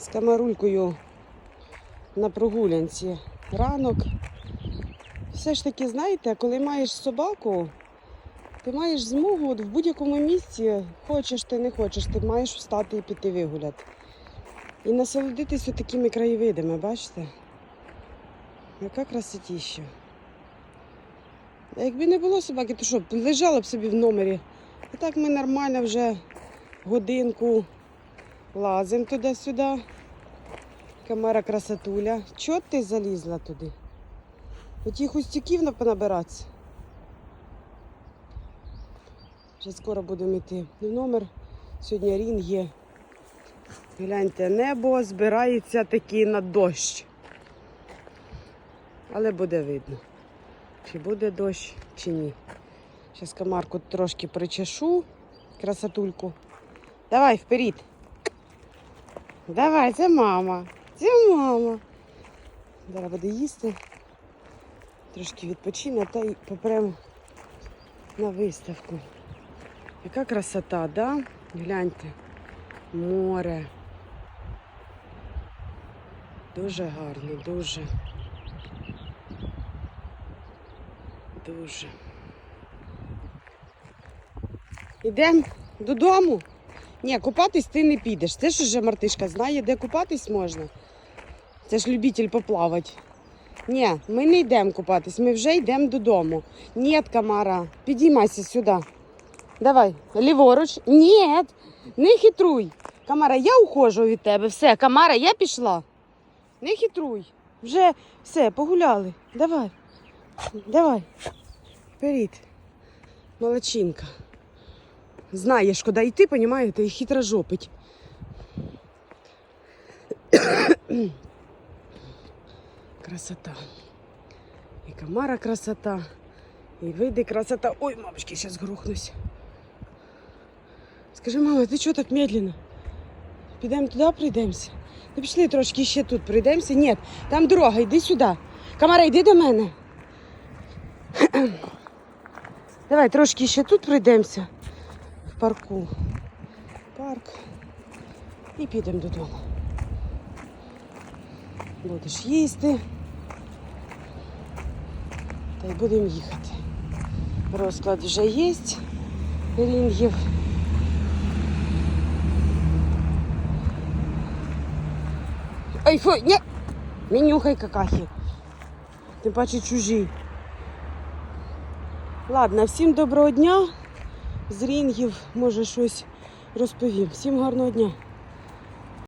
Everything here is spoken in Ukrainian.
з камарулькою на прогулянці. Ранок. Все ж таки, знаєте, коли маєш собаку, ти маєш змогу от в будь-якому місці, хочеш ти не хочеш, ти маєш встати і піти вигуляти. І насолодитися такими краєвидами, бачите? Яка красотіща. А якби не було собаки, то що, лежала б собі в номері. А так ми нормально вже годинку лазимо туди-сюди. Камера красотуля. Чого ти залізла туди? Оті хустяків на- понабиратися. Вже скоро будемо йти в номер. Сьогодні рін є. Гляньте, небо збирається таки на дощ. Але буде видно, чи буде дощ, чи ні. Зараз комарку трошки причешу, красотульку. Давай вперед. Давай, це мама. Це мама. Зараз буде їсти. Трошки відпочине та й попремо на виставку. Яка красота, да? Гляньте. Море. Дуже гарно, дуже. Дуже. Ідемо додому. Ні, купатись ти не підеш. Це ж уже мартишка знає, де купатись можна. Це ж любитель поплавати. Ні, ми не йдемо купатись, ми вже йдемо додому. Ні, Камара, підіймайся сюди. Давай, ліворуч. Ні, не хитруй. Камара, я ухожу від тебе. Все, Камара, я пішла. Не хитруй. Вже все, погуляли. Давай. Давай. Вперед. Молодчинка. Знаєш, куди йти, понімаєте, і хитро жопить. Красота. І комара красота, і види красота. Ой, мамочки, зараз грохнусь. Скажи, мама, ти чого так медленно? Підемо туди, прийдемося. Ну пішли трошки ще тут прийдемося. Ні, там дорога, йди сюди. Камара, йди до мене. Давай трошки ще тут пройдемося в парку. Парк. І підемо додому. Будеш їсти. Та й будемо їхати. Розклад вже є. Рінгів. Ой, фу, ні! Не какахи. Тим паче чужі. Ладно, всім доброго дня. З рінгів, може, щось розповім. Всім гарного дня.